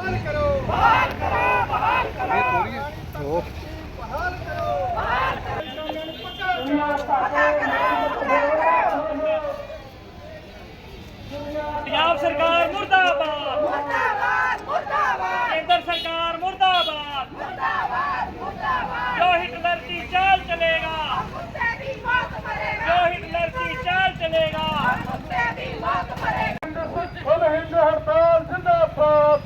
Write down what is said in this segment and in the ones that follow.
ਰੁਪਈਆ ਚਾਂਦੀ ਬਹਾਲ ਕਰੋ ਬਹਾਲ ਕਰੋ। ਬਹਾਲ ਕਰੋ ਪੰਜਾਬ ਸਰਕਾਰ ਮੁਰਦਾਬਾਦ। ਮੁਰਦਾਬਾਦ ਮੁਰਦਾਬਾਦ। ਕੇਂਦਰ ਸਰਕਾਰ ਮੁਰਦਾਬਾਦ। ਮੁਰਦਾਬਾਦ ਮੁਰਦਾਬਾਦ। ਜੋ ਹਿਟਲਰ ਦੀ ਚਾਲ ਚਲੇਗਾ ਕੁੱਤੇ ਦੀ ਮੌਤ ਮਰੇਗਾ ਜੋ ਹਿਟਲਰ ਦੀ ਚਾਲ ਚਲੇਗਾ ਕੁੱਤੇ ਦੀ ਮੌਤ ਮਰੇਗਾ ਕੁੱਲ ਹਿੰਦ ਹੜਤਾਲ ਜਿੰਦਾਬਾਦ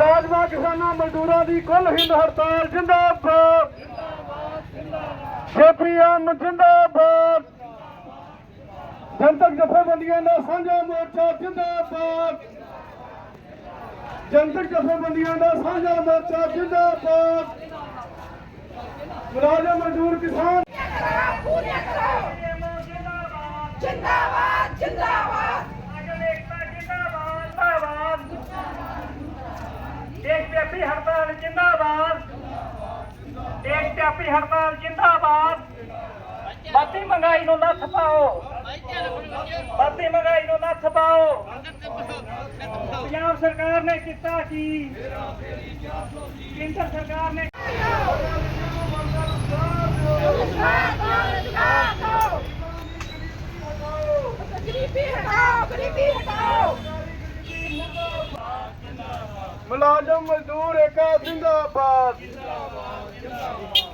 ਮੁਲਾਜ਼ਮਾਂ ਕਿਸਾਨਾਂ ਮਜ਼ਦੂਰਾਂ ਦੀ ਕੁੱਲ ਹਿੰਦ ਹੜਤਾਲ ਜਿੰਦਾਬਾਦ। ਜੇਪੀਐਮ ਜਿੰਦਾਬਾਦ। ਜਨਤਕ ਜਥੇਬੰਦੀਆਂ ਦਾ ਸਾਂਝਾ ਮੋਰਚਾ ਜਿੰਦਾਬਾਦ। ਜਨਤਕ ਜਥੇਬੰਦੀਆਂ ਦਾ ਸਾਂਝਾ ਮੋਰਚਾ ਜਿੰਦਾਬਾਦ। ਮੁਲਾਜ਼ਮ, ਮਜ਼ਦੂਰ, ਕਿਸਾਨ। ਜਿੰਦਾਬਾਦ ਜਿੰਦਾਬਾਦ ਜਿੰਦਾਬਾਦ ਅਜਲ ਏਕਤਾ ਜਿੰਦਾਬਾਦ ਜਿੰਦਾਬਾਦ ਦੇਸ਼ ਵਿਆਪੀ ਹੜਤਾਲ ਜਿੰਦਾਬਾਦ। ਦੇਸ਼ ਵਿਆਪੀ ਹੜਤਾਲ ਜਿੰਦਾਬਾਦ। ਬਾਤੀ ਮਹਿੰਗਾਈ ਨੂੰ ਨੱਥ ਪਾਓ। ਬਾਤੀ ਮਹਿੰਗਾਈ ਨੂੰ ਨੱਥ ਪਾਓ। ਪੰਜਾਬ ਸਰਕਾਰ ਨੇ ਕੀਤਾ ਕੀ? ਕੇਂਦਰ ਸਰਕਾਰ ਨੇ ਗਰੀਬੀ ਹਟਾਓ ਗਰੀਬੀ ਹਟਾਓ ਮੁਲਾਜ਼ਮ ਮਜ਼ਦੂਰ ਏਕਾ ਜਿੰਦਾਬਾਦ।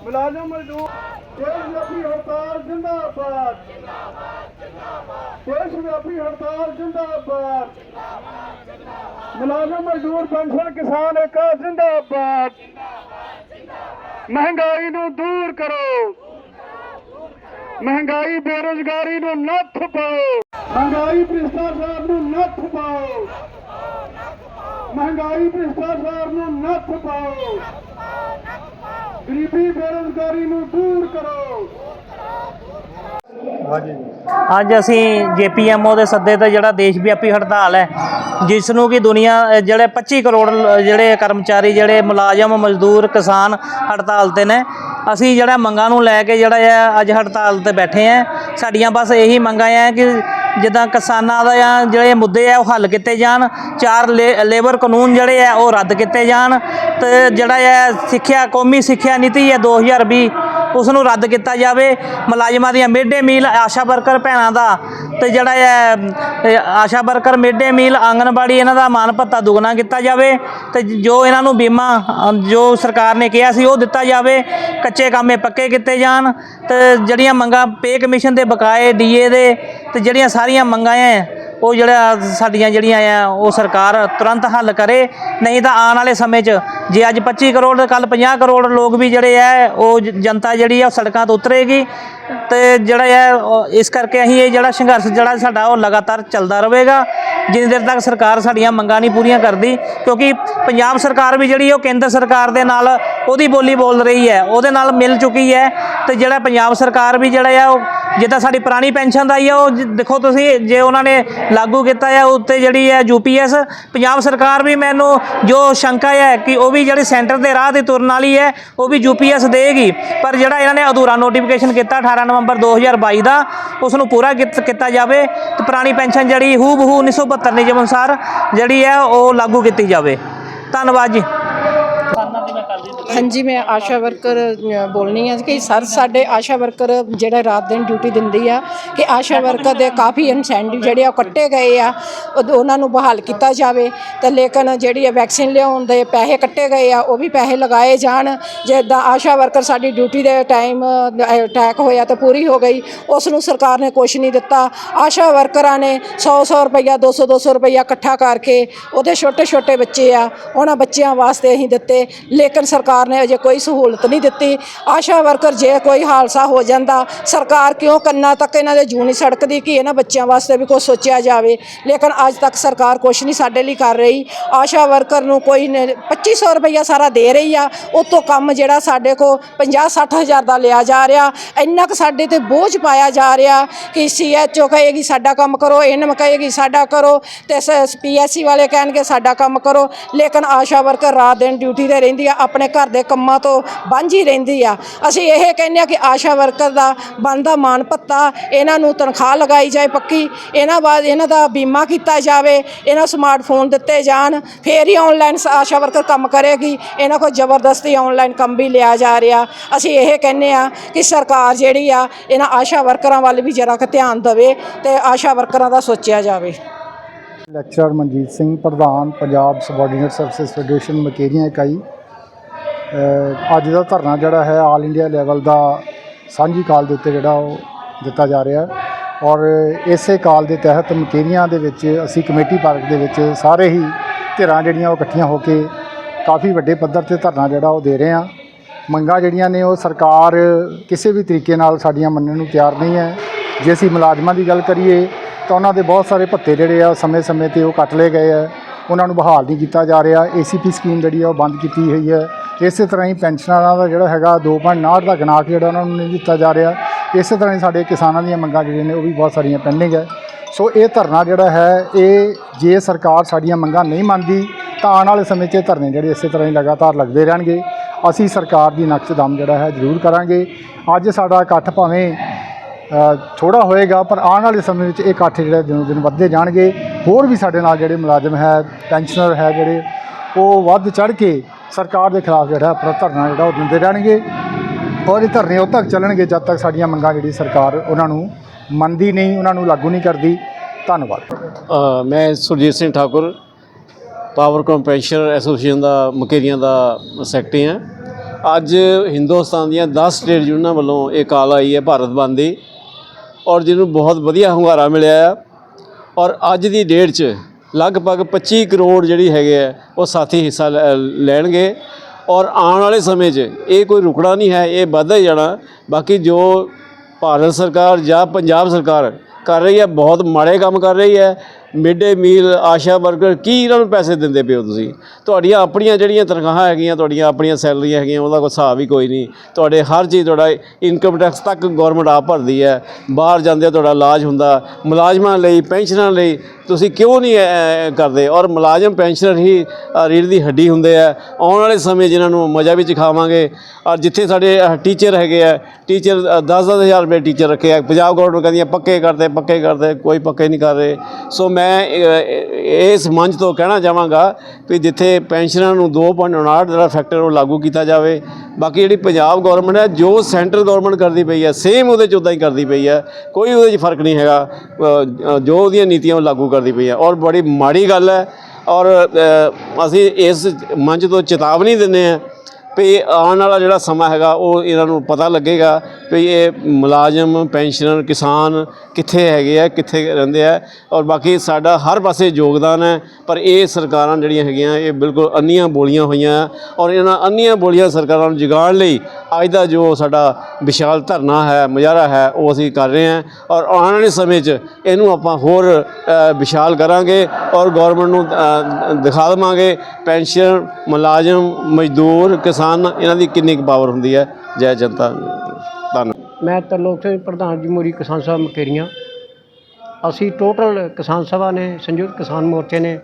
ਮੁਲਾਜ਼ਮ ਮਜ਼ਦੂਰ ਦੇਸ਼ ਵਿਆਪੀ ਹੜਤਾਲ ਜਿੰਦਾਬਾਦ। ਦੇਸ਼ ਵਿਆਪੀ ਹੜਤਾਲ ਜਿੰਦਾਬਾਦ। ਮੁਲਾਜ਼ਮ ਮਜ਼ਦੂਰ ਪੈਨਸ਼ਨ ਕਿਸਾਨ ਏਕਾ ਜਿੰਦਾਬਾਦ। ਮਹਿੰਗਾਈ ਨੂੰ ਦੂਰ ਕਰੋ। ਮਹਿੰਗਾਈ ਬੇਰੁਜ਼ਗਾਰੀ ਨੂੰ ਨੱਥ ਪਾਓ। ਮਹਿੰਗਾਈ ਭ੍ਰਿਸ਼ਟਾਚਾਰ ਨੂੰ ਨੱਥ ਪਾਓ। ਮਹਿੰਗਾਈ ਭ੍ਰਿਸ਼ਟਾਚਾਰ ਨੂੰ ਨੱਥ ਪਾਓ। ਗਰੀਬੀ ਬੇਰੁਜ਼ਗਾਰੀ ਨੂੰ ਦੂਰ ਕਰੋ। ਅੱਜ ਅਸੀਂ ਜੇਪੀਐਮਓ ਦੇ ਸੱਦੇ ਤੇ ਜਿਹੜਾ ਦੇਸ਼ ਵਿਆਪੀ ਹੜਤਾਲ ਹੈ ਜਿਸ ਨੂੰ ਕਿ ਦੁਨੀਆ ਜਿਹੜੇ 25 ਕਰੋੜ ਜਿਹੜੇ ਕਰਮਚਾਰੀ ਜਿਹੜੇ ਮੁਲਾਜ਼ਮ ਮਜ਼ਦੂਰ ਕਿਸਾਨ ਹੜਤਾਲ ਤੇ ਨੇ ਅਸੀਂ ਜਿਹੜਾ ਮੰਗਾਂ ਨੂੰ ਲੈ ਕੇ ਜਿਹੜਾ ਹੈ ਅੱਜ ਹੜਤਾਲ ਤੇ ਬੈਠੇ ਆ ਸਾਡੀਆਂ ਬਸ ਇਹੀ ਮੰਗਾਂ ਆ ਕਿ ਜਿੱਦਾਂ ਕਿਸਾਨਾਂ ਦਾ ਜਾਂ ਜਿਹੜੇ ਮੁੱਦੇ ਆ ਉਹ ਹੱਲ ਕੀਤੇ ਜਾਣ, ਚਾਰ ਲੇ- ਲੇਬਰ ਕਾਨੂੰਨ ਜਿਹੜੇ ਆ ਉਹ ਰੱਦ ਕੀਤੇ ਜਾਣ ਤੇ ਜਿਹੜਾ ਹੈ ਸਿੱਖਿਆ, ਕੌਮੀ ਸਿੱਖਿਆ ਨੀਤੀ ਹੈ 2020 ਉਸ ਨੂੰ ਰੱਦ ਕੀਤਾ ਜਾਵੇ। ਮੁਲਾਜ਼ਮਾਂ ਦੀਆਂ ਮਿਡ ਡੇ ਮੀਲ ਆਸ਼ਾ ਵਰਕਰ ਭੈਣਾਂ ਦਾ ਤੇ ਜਿਹੜਾ ਹੈ ਆਸ਼ਾ ਵਰਕਰ ਮਿਡ ਡੇ ਮੀਲ ਆਂਗਨਬਾੜੀ ਇਹਨਾਂ ਦਾ ਮਾਨ ਭੱਤਾ ਦੁੱਗਣਾ ਕੀਤਾ ਜਾਵੇ ਤੇ ਜੋ ਇਹਨਾਂ ਨੂੰ ਬੀਮਾ, ਜੋ ਸਰਕਾਰ ਨੇ ਕਿਹਾ ਸੀ ਉਹ ਦਿੱਤਾ ਜਾਵੇ। ਕੱਚੇ ਕੰਮੇ ਪੱਕੇ ਕੀਤੇ ਜਾਣ ਤੇ ਜਿਹੜੀਆਂ ਮੰਗਾਂ, ਪੇ ਕਮਿਸ਼ਨ ਦੇ ਬਕਾਏ ਡੀਏ ਦੇ ਤੇ ਜਿਹੜੀਆਂ ਸਾਰੀਆਂ ਮੰਗਾਂ ਹੈ ਉਹ ਜਿਹੜਾ ਸਾਡੀਆਂ ਜਿਹੜੀਆਂ ਆ ਉਹ ਸਰਕਾਰ ਤੁਰੰਤ ਹੱਲ ਕਰੇ। ਨਹੀਂ ਤਾਂ ਆਉਣ ਵਾਲੇ ਸਮੇਂ 'ਚ ਜੇ ਅੱਜ 25 ਕਰੋੜ ਕੱਲ 50 ਕਰੋੜ ਲੋਕ ਵੀ ਜਿਹੜੇ ਆ ਉਹ ਜਨਤਾ ਜਿਹੜੀ ਆ ਉਹ ਸੜਕਾਂ ਤੋਂ ਉਤਰੇਗੀ। ਤੇ ਜਿਹੜਾ ਹੈ ਇਸ ਕਰਕੇ ਅਸੀਂ ਇਹ ਜਿਹੜਾ ਸੰਘਰਸ਼ ਜਿਹੜਾ ਸਾਡਾ, ਉਹ ਲਗਾਤਾਰ ਚੱਲਦਾ ਰਹੇਗਾ। ਜਿੰਨੀ ਦੇਰ ਤੱਕ ਸਰਕਾਰ ਸਾਡੀਆਂ ਮੰਗਾਂ ਨਹੀਂ ਪੂਰੀਆਂ ਕਰਦੀ, ਕਿਉਂਕਿ ਪੰਜਾਬ ਸਰਕਾਰ ਵੀ ਜਿਹੜੀ ਉਹ ਕੇਂਦਰ ਸਰਕਾਰ ਦੇ ਨਾਲ ਉਹਦੀ ਬੋਲੀ ਬੋਲ ਰਹੀ ਹੈ ਉਹਦੇ ਨਾਲ ਮਿਲ ਚੁੱਕੀ ਹੈ ਤੇ ਜਿਹੜਾ ਪੰਜਾਬ ਸਰਕਾਰ ਵੀ ਜਿਹੜਾ ਆ ਉਹ ਜਿੱਦਾਂ ਸਾਡੀ ਪੁਰਾਣੀ ਪੈਨਸ਼ਨ ਦਾ ਹੀ ਆ, ਉਹ ਜ- ਦੇਖੋ ਤੁਸੀਂ, ਜੇ ਉਹਨਾਂ ਨੇ ਲਾਗੂ ਕੀਤਾ ਹੈ ਉੱਤੇ ਜਿਹੜੀ ਹੈ ਯੂਪੀਐਸ ਪੰਜਾਬ ਸਰਕਾਰ ਵੀ ਮੈਨੂੰ ਜੋ ਸ਼ੰਕਾ ਹੈ ਕਿ ਉਹ ਵੀ ਜਿਹੜੀ ਸੈਂਟਰ ਦੇ ਰਾਹ ਤੇ ਤੁਰਨ ਵਾਲੀ ਹੈ ਉਹ ਵੀ ਯੂਪੀਐਸ ਦੇਗੀ। ਪਰ ਜਿਹੜਾ ਇਹਨਾਂ ਨੇ ਅਧੂਰਾ ਨੋਟੀਫਿਕੇਸ਼ਨ ਕੀਤਾ 18 ਨਵੰਬਰ 2022 ਦਾ, ਉਸ ਨੂੰ ਪੂਰਾ ਕੀਤ- ਕੀਤਾ ਜਾਵੇ ਤੇ ਪੁਰਾਣੀ ਪੈਨਸ਼ਨ ਜਿਹੜੀ ਹੂ ਬਹੂ 1972 ਨਿਯਮ ਅਨੁਸਾਰ ਜਿਹੜੀ ਹੈ ਉਹ ਲਾਗੂ ਕੀਤੀ ਜਾਵੇ। ਧੰਨਵਾਦ ਜੀ। ਹਾਂਜੀ, ਮੈਂ ਆਸ਼ਾ ਵਰਕਰ ਬੋਲਣੀ ਆ ਕਿ ਸਰ ਸਾਡੇ ਆਸ਼ਾ ਵਰਕਰ ਜਿਹੜਾ ਰਾਤ ਦਿਨ ਡਿਊਟੀ ਦਿੰਦੀ ਆ, ਕਿ ਆਸ਼ਾ ਵਰਕਰ ਦੇ ਕਾਫੀ ਇਨਸੈਂਟਿਵ ਜਿਹੜੇ ਆ ਉਹ ਕੱਟੇ ਗਏ ਆ ਉਹਨਾਂ ਨੂੰ ਬਹਾਲ ਕੀਤਾ ਜਾਵੇ, ਤੇ ਲੇਕਿਨ ਜਿਹੜੀ ਵੈਕਸੀਨ ਲਿਆਉਣ ਦੇ ਪੈਸੇ ਕੱਟੇ ਗਏ ਆ, ਉਹ ਵੀ ਪੈਸੇ ਲਗਾਏ ਜਾਣ, ਜਿੱਦਾਂ ਆਸ਼ਾ ਵਰਕਰ ਸਾਡੀ ਡਿਊਟੀ ਦੇ ਟਾਈਮ ਅਟੈਕ ਹੋਇਆ ਤਾਂ ਪੂਰੀ ਹੋ ਗਈ, ਉਸ ਨੂੰ ਸਰਕਾਰ ਨੇ ਕੁਝ ਨਹੀਂ ਦਿੱਤਾ, ਆਸ਼ਾ ਵਰਕਰਾਂ ਨੇ 100 100 ਰੁਪਈਆ 200 200 ਰੁਪਈਆ ਇਕੱਠਾ ਕਰਕੇ, ਉਹਦੇ ਛੋਟੇ ਛੋਟੇ ਬੱਚੇ ਆ, ਉਹਨਾਂ ਬੱਚਿਆਂ ਵਾਸਤੇ ਅਸੀਂ ਦਿੱਤੇ, ਲੇਕਿਨ ਸਰਕਾਰ ਸਰਕਾਰ ਨੇ ਅਜੇ ਕੋਈ ਸਹੂਲਤ ਨਹੀਂ ਦਿੱਤੀ। ਆਸ਼ਾ ਵਰਕਰ, ਜੇ ਕੋਈ ਹਾਦਸਾ ਹੋ ਜਾਂਦਾ, ਸਰਕਾਰ ਕਿਉਂ ਕੰਨਾਂ ਤੱਕ ਇਹਨਾਂ ਦੇ ਜੂੰ ਨਹੀਂ ਸੜਕਦੀ ਕਿ ਇਹਨਾਂ ਬੱਚਿਆਂ ਵਾਸਤੇ ਵੀ ਕੁਝ ਸੋਚਿਆ ਜਾਵੇ? ਲੇਕਿਨ ਅੱਜ ਤੱਕ ਸਰਕਾਰ ਕੁਝ ਨਹੀਂ ਸਾਡੇ ਲਈ ਕਰ ਰਹੀ। ਆਸ਼ਾ ਵਰਕਰ ਨੂੰ ਕੋਈ ਨੇ 2500 ਰੁਪਈਆ ਸਾਰਾ ਦੇ ਰਹੀ ਆ। ਉਤੋਂ ਕੰਮ ਜਿਹੜਾ ਸਾਡੇ ਕੋ 50 60 ਹਜ਼ਾਰ ਦਾ ਲਿਆ ਜਾ ਰਿਹਾ। ਇੰਨਾ ਕੁ ਸਾਡੇ ਤੇ ਬੋਝ ਪਾਇਆ ਜਾ ਰਿਹਾ ਕਿ ਸੀਐਚਓ ਕਹੇਗੀ, ਸਾਡਾ ਕੰਮ ਕਰੋ ਐਨਐਮ ਕਹੇਗੀ, ਸਾਡਾ ਕਰੋ। ਤੇ ਪੀਐਸਸੀ ਵਾਲੇ ਕਹਿਣਗੇ, ਸਾਡਾ ਕੰਮ ਕਰੋ। ਲੇਕਿਨ ਆਸ਼ਾ ਵਰਕਰ ਰਾਤ ਦਿਨ ਡਿਊਟੀ ਤੇ ਰਹਿੰਦੀ ਆ, ਆਪਣੇ ਘਰ ਘਰ ਦੇ ਕੰਮਾਂ ਤੋਂ ਵਾਂਝੀ ਰਹਿੰਦੀ ਆ। ਅਸੀਂ ਇਹ ਕਹਿੰਦੇ ਆ ਕਿ ਆਸ਼ਾ ਵਰਕਰ ਦਾ ਬਣਦਾ ਮਾਣ ਭੱਤਾ, ਇਹਨਾਂ ਨੂੰ ਤਨਖਾਹ ਲਗਾਈ ਜਾਏ ਪੱਕੀ, ਇਹਨਾਂ ਬਾਅਦ ਇਹਨਾਂ ਦਾ ਬੀਮਾ ਕੀਤਾ ਜਾਵੇ, ਇਹਨਾਂ ਸਮਾਰਟਫੋਨ ਦਿੱਤੇ ਜਾਣ, ਫੇਰ ਹੀ ਆਨਲਾਈਨ ਆਸ਼ਾ ਵਰਕਰ ਕੰਮ ਕਰੇਗੀ, ਇਹਨਾਂ ਕੋਲ ਜ਼ਬਰਦਸਤੀ ਆਨਲਾਈਨ ਕੰਮ ਵੀ ਲਿਆ ਜਾ ਰਿਹਾ। ਅਸੀਂ ਇਹ ਕਹਿੰਦੇ ਆ ਕਿ ਸਰਕਾਰ ਜਿਹੜੀ ਆ, ਇਹਨਾਂ ਆਸ਼ਾ ਵਰਕਰਾਂ ਵੱਲ ਵੀ ਜਰਾ ਕੁ ਧਿਆਨ ਦੇਵੇ ਤੇ ਆਸ਼ਾ ਵਰਕਰਾਂ ਦਾ ਸੋਚਿਆ ਜਾਵੇ। ਲੈਕਚਰਰ ਮਨਜੀਤ ਸਿੰਘ, ਪ੍ਰਧਾਨ Punjab subordinate services federation Mukerian ਇਕਾਈ। ਅੱਜ ਦਾ ਧਰਨਾ ਜਿਹੜਾ ਹੈ ਆਲ ਇੰਡੀਆ ਲੈਵਲ ਦਾ ਸਾਂਝੀ ਕਾਲ ਦੇ ਉੱਤੇ ਜਿਹੜਾ ਉਹ ਦਿੱਤਾ ਜਾ ਰਿਹਾ ਔਰ ਇਸੇ ਕਾਲ ਦੇ ਤਹਿਤ ਮਕੇਰੀਆਂ ਦੇ ਵਿੱਚ ਅਸੀਂ ਕਮੇਟੀ ਪਾਰਕ ਦੇ ਵਿੱਚ ਸਾਰੇ ਹੀ ਧਿਰਾਂ ਜਿਹੜੀਆਂ ਉਹ ਇਕੱਠੀਆਂ ਹੋ ਕੇ ਕਾਫੀ ਵੱਡੇ ਪੱਧਰ ਤੇ ਧਰਨਾ ਜਿਹੜਾ ਉਹ ਦੇ ਰਹੇ ਹਾਂ। ਮੰਗਾਂ ਜਿਹੜੀਆਂ ਨੇ ਉਹ ਸਰਕਾਰ ਕਿਸੇ ਵੀ ਤਰੀਕੇ ਨਾਲ ਸਾਡੀਆਂ ਮੰਨਣ ਨੂੰ ਤਿਆਰ ਨਹੀਂ ਹੈ। ਜੇ ਅਸੀਂ ਮੁਲਾਜ਼ਮਾਂ ਦੀ ਗੱਲ ਕਰੀਏ ਤਾਂ ਉਹਨਾਂ ਦੇ ਬਹੁਤ ਸਾਰੇ ਭੱਤੇ ਜਿਹੜੇ ਆ ਸਮੇਂ-ਸਮੇਂ ਤੇ ਉਹ ਕੱਟ ਲਏ ਗਏ ਆ। ਉਹਨਾਂ ਨੂੰ ਬਹਾਲ ਨਹੀਂ ਕੀਤਾ ਜਾ ਰਿਹਾ। ਏਸੀਪੀ ਸਕੀਮ ਜਿਹੜੀ ਆ ਉਹ ਬੰਦ ਕੀਤੀ ਹੋਈ ਹੈ। ਇਸੇ ਤਰ੍ਹਾਂ ਹੀ ਪੈਨਸ਼ਨਰਾਂ ਦਾ ਜਿਹੜਾ ਹੈਗਾ 2.9 ਦਾ ਗਨਾਕ ਜਿਹੜਾ ਉਹਨਾਂ ਨੂੰ ਨਹੀਂ ਦਿੱਤਾ ਜਾ ਰਿਹਾ। ਇਸੇ ਤਰ੍ਹਾਂ ਹੀ ਸਾਡੇ ਕਿਸਾਨਾਂ ਦੀਆਂ ਮੰਗਾਂ ਜਿਹੜੀਆਂ ਨੇ ਉਹ ਵੀ ਬਹੁਤ ਸਾਰੀਆਂ ਪੈਂਡਿੰਗ ਹੈ। ਸੋ ਇਹ ਧਰਨਾ ਜਿਹੜਾ ਹੈ, ਇਹ ਜੇ ਸਰਕਾਰ ਸਾਡੀਆਂ ਮੰਗਾਂ ਨਹੀਂ ਮੰਨਦੀ, ਤਾਂ ਆਉਣ ਵਾਲੇ ਸਮੇਂ 'ਚ ਇਹ ਧਰਨੇ ਜਿਹੜੇ ਇਸੇ ਤਰ੍ਹਾਂ ਹੀ ਲਗਾਤਾਰ ਲੱਗਦੇ ਰਹਿਣਗੇ। ਅਸੀਂ ਸਰਕਾਰ ਦੀ ਨਕਸ਼ ਦਮ ਜਿਹੜਾ ਹੈ ਜ਼ਰੂਰ ਕਰਾਂਗੇ। ਅੱਜ ਸਾਡਾ ਇਕੱਠ ਭਾਵੇਂ ਥੋੜਾ ਹੋਏਗਾ, ਪਰ ਆਉਣ ਵਾਲੇ ਸਮੇਂ ਵਿੱਚ ਇਹ ਇਕੱਠ ਜਿਹੜਾ ਦਿਨੋ ਦਿਨ ਵੱਧਦੇ ਜਾਣਗੇ। ਹੋਰ ਵੀ ਸਾਡੇ ਨਾਲ ਜਿਹੜੇ ਮੁਲਾਜ਼ਮ ਹੈ, ਪੈਨਸ਼ਨਰ ਹੈ ਜਿਹੜੇ, ਉਹ ਵੱਧ ਚੜ ਕੇ ਸਰਕਾਰ ਦੇ ਖਿਲਾਫ ਜਿਹੜਾ ਆਪਣਾ ਧਰਨਾ ਜਿਹੜਾ ਉਹ ਦਿੰਦੇ ਰਹਿਣਗੇ ਔਰ ਇਹ ਧਰਨੇ ਉਦੋਂ ਤੱਕ ਚੱਲਣਗੇ ਜਦ ਤੱਕ ਸਾਡੀਆਂ ਮੰਗਾਂ ਜਿਹੜੀ ਸਰਕਾਰ ਉਹਨਾਂ ਨੂੰ ਮੰਨਦੀ ਨਹੀਂ, ਉਹਨਾਂ ਨੂੰ ਲਾਗੂ ਨਹੀਂ ਕਰਦੀ। ਧੰਨਵਾਦ। ਮੈਂ Surjit Singh Thakur power compensation association ਦਾ, ਮੁਕੇਰੀਆਂ ਦਾ ਸੈਕਟਰੀ ਹਾਂ। ਅੱਜ ਹਿੰਦੁਸਤਾਨ ਦੀਆਂ 10 ਸਟੇਟ ਯੂਨੀਅਨਾਂ ਵੱਲੋਂ ਇਹ ਕਾਲ ਆਈ ਹੈ ਭਾਰਤ ਬੰਦ ਦੀ ਔਰ ਜਿਹਨੂੰ ਬਹੁਤ ਵਧੀਆ ਹੁੰਗਾਰਾ ਮਿਲਿਆ ਆ। ਔਰ ਅੱਜ ਦੀ ਡੇਟ 'ਚ ਲਗਭਗ 25 ਕਰੋੜ ਜਿਹੜੀ ਹੈਗੇ ਆ, ਉਹ ਸਾਥੀ ਹਿੱਸਾ ਲੈ- ਲੈਣਗੇ। ਔਰ ਆਉਣ ਵਾਲੇ ਸਮੇਂ 'ਚ ਇਹ ਕੋਈ ਰੁਕਣਾ ਨਹੀਂ ਹੈ, ਇਹ ਵੱਧਦਾ ਜਾਣਾ। ਬਾਕੀ ਜੋ ਭਾਰਤ ਸਰਕਾਰ ਜਾਂ ਪੰਜਾਬ ਸਰਕਾਰ ਕਰ ਰਹੀ ਹੈ, ਬਹੁਤ ਮਾੜੇ ਕੰਮ ਕਰ ਰਹੀ ਹੈ। ਮਿਡ ਡੇ ਮੀਲ ਆਸ਼ਾ ਵਰਕਰ ਕੀ ਇਹਨਾਂ ਨੂੰ ਪੈਸੇ ਦਿੰਦੇ ਪਿਓ ਤੁਸੀਂ? ਤੁਹਾਡੀਆਂ ਆਪਣੀਆਂ ਜਿਹੜੀਆਂ ਤਨਖਾਹਾਂ ਹੈਗੀਆਂ ਤੁਹਾਡੀਆਂ ਆਪਣੀਆਂ ਸੈਲਰੀਆਂ ਹੈਗੀਆਂ ਉਹਦਾ ਕੋਈ ਹਿਸਾਬ ਹੀ ਕੋਈ ਨਹੀਂ। ਤੁਹਾਡੇ ਹਰ ਚੀਜ਼ ਤੁਹਾਡਾ ਇਨਕਮ ਟੈਕਸ ਤੱਕ ਗਵਰਨਮੈਂਟ ਆਪ ਭਰਦੀ ਹੈ। ਬਾਹਰ ਜਾਂਦੇ ਤੁਹਾਡਾ ਇਲਾਜ ਹੁੰਦਾ। ਮੁਲਾਜ਼ਮਾਂ ਲਈ ਪੈਨਸ਼ਨਾਂ ਲਈ ਤੁਸੀਂ ਕਿਉਂ ਨਹੀਂ ਕਰਦੇ? ਔਰ ਮੁਲਾਜ਼ਮ ਪੈਨਸ਼ਨਰ ਹੀ ਅ, ਰੀੜ੍ਹ ਦੀ ਹੱਡੀ ਹੁੰਦੇ ਆ। ਆਉਣ ਵਾਲੇ ਸਮੇਂ ਜਿਨ੍ਹਾਂ ਨੂੰ ਮਜ਼ਾ ਵੀ ਚਖਾਵਾਂਗੇ। ਔਰ ਜਿੱਥੇ ਸਾਡੇ ਟੀਚਰ ਹੈਗੇ ਆ ਟੀਚਰ 10-10 ਹਜ਼ਾਰ ਰੁਪਏ ਟੀਚਰ ਰੱਖੇ ਆ। ਪੰਜਾਬ ਗਵਰਨਮੈਂਟ ਕਹਿੰਦੀਆਂ ਪੱਕੇ ਕਰਦੇ ਪੱਕੇ ਕਰਦੇ ਕੋਈ ਪੱਕੇ ਨਹੀਂ ਕਰ ਰਹੇ। ਸੋ ਮੈਂ ਮੈਂ ਇਸ ਮੰਚ ਤੋਂ ਕਹਿਣਾ ਚਾਹਾਂਗਾ ਵੀ ਜਿੱਥੇ ਪੈਨਸ਼ਨਰਾਂ ਨੂੰ 2.59 ਜਿਹੜਾ ਫੈਕਟਰ ਉਹ ਲਾਗੂ ਕੀਤਾ ਜਾਵੇ, ਬਾਕੀ ਜਿਹੜੀ ਪੰਜਾਬ ਗਵਰਨਮੈਂਟ ਹੈ, ਜੋ ਸੈਂਟਰ ਗਵਰਨਮੈਂਟ ਕਰਦੀ ਪਈ ਹੈ ਸੇਮ ਉਹਦੇ 'ਚ ਉਦਾਂ ਹੀ ਕਰਦੀ ਪਈ ਹੈ, ਕੋਈ ਉਹਦੇ 'ਚ ਫ਼ਰਕ ਨਹੀਂ ਹੈਗਾ ਜੋ ਉਹਦੀਆਂ ਨੀਤੀਆਂ ਉਹ ਲਾਗੂ ਕਰਦੀ ਪਈ ਹੈ। ਔਰ ਬੜੀ ਮਾੜੀ ਗੱਲ ਹੈ, ਔਰ ਅਸੀਂ ਇਸ ਮੰਚ ਤੋਂ ਚੇਤਾਵਨੀ ਦਿੰਦੇ ਹਾਂ ਵੀ ਆਉਣ ਵਾਲਾ ਜਿਹੜਾ ਸਮਾਂ ਹੈਗਾ, ਉਹ ਇਹਨਾਂ ਨੂੰ ਪਤਾ ਲੱਗੇਗਾ ਵੀ ਇਹ ਮੁਲਾਜ਼ਮ, ਪੈਨਸ਼ਨਰ, ਕਿਸਾਨ ਕਿੱਥੇ ਹੈਗੇ ਆ, ਕਿੱਥੇ ਰਹਿੰਦੇ ਆ ਔਰ ਬਾਕੀ ਸਾਡਾ ਹਰ ਪਾਸੇ ਯੋਗਦਾਨ ਹੈ, ਪਰ ਇਹ ਸਰਕਾਰਾਂ ਜਿਹੜੀਆਂ ਹੈਗੀਆਂ, ਇਹ ਬਿਲਕੁਲ ਅੰਨੀਆਂ ਬੋਲੀਆਂ ਹੋਈਆਂ ਔਰ ਇਹਨਾਂ ਅੰਨੀਆਂ ਬੋਲੀਆਂ ਸਰਕਾਰਾਂ ਨੂੰ ਜਗਾਉਣ ਲਈ ਅੱਜ ਦਾ ਜੋ ਸਾਡਾ ਵਿਸ਼ਾਲ ਧਰਨਾ ਹੈ, ਮੁਜ਼ਾਹਰਾ ਹੈ, ਉਹ ਅਸੀਂ ਕਰ ਰਹੇ ਹਾਂ ਔਰ ਆਉਣ ਵਾਲੇ ਸਮੇਂ 'ਚ ਇਹਨੂੰ ਆਪਾਂ ਹੋਰ ਵਿਸ਼ਾਲ ਕਰਾਂਗੇ ਔਰ ਗਵਰਨਮੈਂਟ ਨੂੰ ਦਿਖਾ ਦੇਵਾਂਗੇ, ਪੈਨਸ਼ਨ, ਮੁਲਾਜ਼ਮ, ਮਜ਼ਦੂਰ, ਕਿਸਾਨ ਇਹਨਾਂ ਦੀ ਕਿੰਨੀ ਕੁ ਪਾਵਰ ਹੁੰਦੀ ਹੈ? ਜੈ ਜਨਤਾ ਧੰਨਵਾਦ ਮੈਂ ਤਰਲੋਕ ਸਿੰਘ ਪ੍ਰਧਾਨ ਜਮਹੂਰੀ ਕਿਸਾਨ ਸਭਾ ਮਕੇਰੀਆਂ। ਅਸੀਂ ਟੋਟਲ ਕਿਸਾਨ ਸਭਾ ਨੇ, ਸੰਯੁਕਤ ਕਿਸਾਨ ਮੋਰਚੇ ਨੇ,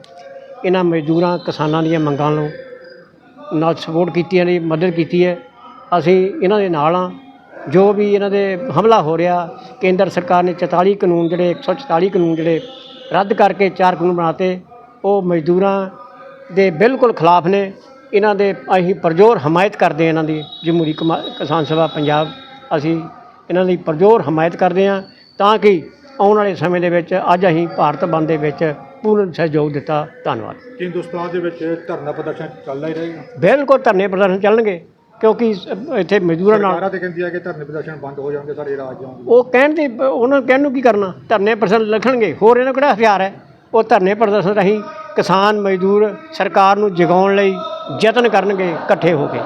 ਇਹਨਾਂ ਮਜ਼ਦੂਰਾਂ, ਕਿਸਾਨਾਂ ਦੀਆਂ ਮੰਗਾਂ ਨੂੰ ਨਾਲ ਸਪੋਰਟ ਕੀਤੀ ਹੈ ਮਦਦ ਕੀਤੀ ਹੈ। ਅਸੀਂ ਇਹਨਾਂ ਦੇ ਨਾਲ ਹਾਂ। ਜੋ ਵੀ ਇਹਨਾਂ ਦੇ ਹਮਲਾ ਹੋ ਰਿਹਾ, ਕੇਂਦਰ ਸਰਕਾਰ ਨੇ 44 ਕਾਨੂੰਨ ਜਿਹੜੇ 144 ਕਾਨੂੰਨ ਜਿਹੜੇ ਰੱਦ ਕਰਕੇ ਚਾਰ ਕਾਨੂੰਨ ਬਣਾਤੇ, ਉਹ ਮਜ਼ਦੂਰਾਂ ਦੇ ਬਿਲਕੁਲ ਖਿਲਾਫ ਨੇ। ਇਹਨਾਂ ਦੇ ਅਸੀਂ ਪਰਜੋਰ ਹਮਾਇਤ ਕਰਦੇ ਹਾਂ ਇਹਨਾਂ ਦੀ ਜਮਹੂਰੀ ਕਮਾ- ਕਿਸਾਨ ਸਭਾ ਪੰਜਾਬ ਅਸੀਂ ਇਹਨਾਂ ਦੀ ਪਰਜੋਰ ਹਮਾਇਤ ਕਰਦੇ ਹਾਂ ਤਾਂ ਕਿ ਆਉਣ ਵਾਲੇ ਸਮੇਂ ਦੇ ਵਿੱਚ ਅੱਜ ਅਸੀਂ ਭਾਰਤ ਬੰਦ ਦੇ ਵਿੱਚ ਪੂਰਨ ਸਹਿਯੋਗ ਦਿੱਤਾ ਧੰਨਵਾਦ। ਕਿ ਹਿੰਦੁਸਤਾਨ ਦੇ ਵਿੱਚ ਧਰਨਾ ਪ੍ਰਦਰਸ਼ਨ ਚੱਲਦਾ ਹੀ ਰਹੇਗਾ ਬਿਲਕੁਲ ਧਰਨੇ ਪ੍ਰਦਰਸ਼ਨ ਚੱਲਣਗੇ ਕਿਉਂਕਿ ਸ- ਇੱਥੇ ਮਜ਼ਦੂਰਾਂ ਨਾਲ ਤੇ ਕਹਿੰਦੀ ਹੈ ਕਿ ਧਰਨੇ ਪ੍ਰਦਰਸ਼ਨ ਬੰਦ ਹੋ ਜਾਣਗੇ ਸਾਡੇ ਰਾਜ ਦੇ ਉਹ ਕਹਿਣ ਦੀ ਉਹਨਾਂ ਨੂੰ ਕਹਿਣ ਨੂੰ ਕੀ ਕਰਨਾ? ਧਰਨੇ ਪ੍ਰਦਰਸ਼ਨ ਲਿਖਣਗੇ ਹੋਰ ਇਹਨਾਂ ਕੋਲ ਕਿਹੜਾ ਹਥਿਆਰ ਹੈ? ਉਹ ਧਰਨੇ ਪ੍ਰਦਰਸ਼ਨ ਰਾਹੀਂ ਕਿਸਾਨ ਮਜ਼ਦੂਰ ਸਰਕਾਰ ਨੂੰ ਜਗਾਉਣ ਲਈ ਯਤਨ ਕਰਨਗੇ ਇਕੱਠੇ ਹੋ ਕੇ।